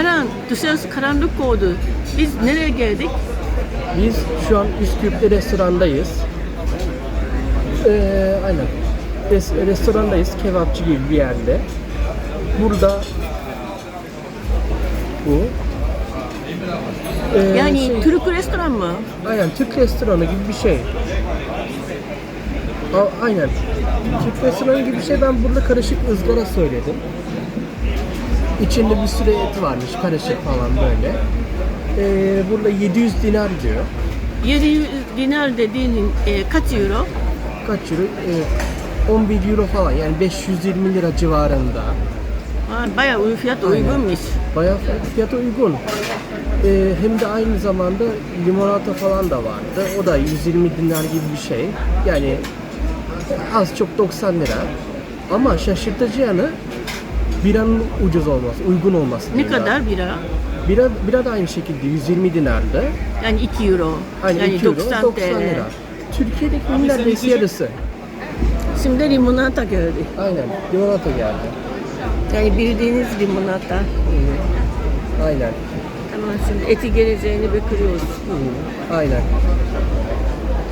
Aran dışarısı karanlık oldu. Biz nereye geldik? Biz şu an Üsküp'te restorandayız. Ee, aynen. Res- restorandayız. Kebapçı gibi bir yerde. Burada bu. Ee, Yani şey- Türk restoran mı? Aynen Türk restoranı gibi bir şey. A- aynen. Türk restoranı gibi bir şey. Ben burada karışık ızgara söyledim. İçinde bir sürü et varmış, karışık falan böyle. Ee, burada 700 dinar diyor. 700 dinar dediğin e, kaç euro? Kaç euro? Ee, 11 euro falan yani 520 lira civarında. Ha, bayağı uy- fiyat Aynen. uygunmuş. Bayağı fi- fiyata uygun. Ee, hem de aynı zamanda limonata falan da vardı. O da 120 dinar gibi bir şey. Yani az çok 90 lira. Ama şaşırtıcı yanı biranın ucuz olması, uygun olması. Ne kadar bira? Bira, bira da aynı şekilde 120 dinardı. Yani 2 euro. Aynen yani 2 euro, 90, 90 TL. lira. Türkiye'deki neredeyse yarısı. Şimdi limonata gördük. Aynen limonata geldi. Yani bildiğiniz limonata. Aynen. Tamam şimdi eti geleceğini bekliyoruz. Hı, Aynen.